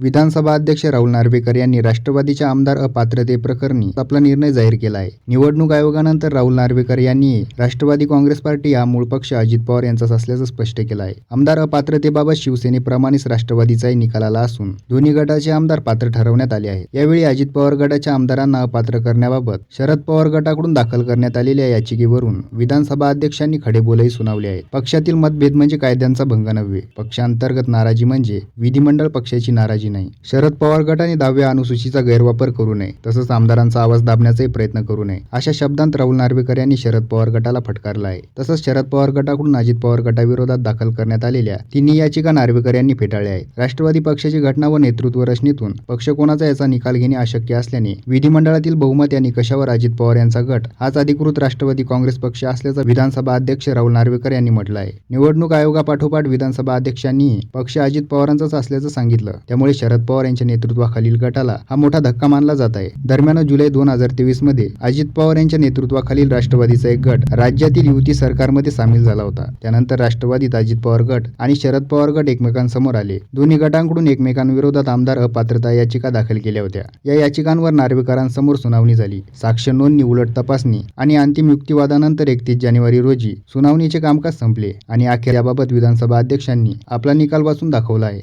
विधानसभा अध्यक्ष राहुल नार्वेकर यांनी राष्ट्रवादीच्या आमदार अपात्रतेप्रकरणी आपला निर्णय जाहीर केला आहे निवडणूक आयोगानंतर राहुल नार्वेकर यांनी राष्ट्रवादी काँग्रेस पार्टी हा मूळ पक्ष अजित पवार यांचाच असल्याचं स्पष्ट केलं आहे आमदार अपात्रतेबाबत शिवसेनेप्रमाणेच राष्ट्रवादीचाही निकाल आला असून दोन्ही गटाचे आमदार पात्र ठरवण्यात आले आहे यावेळी अजित पवार गटाच्या आमदारांना अपात्र करण्याबाबत शरद पवार गटाकडून दाखल करण्यात आलेल्या याचिकेवरून विधानसभा अध्यक्षांनी खडेबोलही सुनावले आहेत. पक्षातील मतभेद म्हणजे कायद्यांचा भंग नव्हे. पक्षांतर्गत नाराजी म्हणजे विधिमंडळ पक्षाची नाराजी नाही. शरद पवार गटाने दहाव्या अनुसूचीचा गैरवापर करू नये. तसंच आमदारांचा आवाज दाबण्याचाही प्रयत्न करू नये. अशा शब्दांत राहुल नार्वेकर यांनी शरद पवार गटाला फटकारला आहे तसंच शरद पवार गटाकडून अजित पवार गटाविरोधात दाखल करण्यात आलेल्या तिन्ही याचिका नार्वेकर यांनी फेटाळल्या आहेत. राष्ट्रवादी पक्षाची घटना व नेतृत्व रचनेतून पक्ष कोणाचा याचा निकाल घेणे अशक्य असल्याने विधिमंडळातील बहुमत या निकषावर अजित पवार यांचा गट हाच अधिकृत राष्ट्रवादी काँग्रेस पक्ष असल्याचं विधानसभा अध्यक्ष राहुल नार्वेकर यांनी म्हटलं आहे निवडणूक आयोगापाठोपाठ विधानसभा अध्यक्षांनी पक्ष अजित पवारांचाच असल्याचं सांगितलं. त्यामुळे त्यामुळे शरद पवार यांच्या नेतृत्वाखालील गटाला हा मोठा धक्का मानला जात आहे. दरम्यान जुलै दोन हजार तेवीसमध्ये अजित पवार यांच्या नेतृत्वाखालील राष्ट्रवादीचा एक गट राज्यातील युती सरकारमध्ये सामील झाला होता. त्यानंतर राष्ट्रवादीत अजित पवार गट आणि शरद पवार गट एकमेकांसमोर आले. दोन्ही गटांकडून एकमेकांविरोधात आमदार अपात्रता याचिका दाखल केल्या होत्या. या याचिकांवर नार्वेकरांसमोर सुनावणी झाली. साक्ष नोंदणी उलट तपासणी आणि अंतिम युक्तिवादानंतर एकतीस जानेवारी रोजी सुनावणीचे कामकाज संपले आणि अखेर याबाबत विधानसभा अध्यक्षांनी आपला निकाल वाचून दाखवला आहे.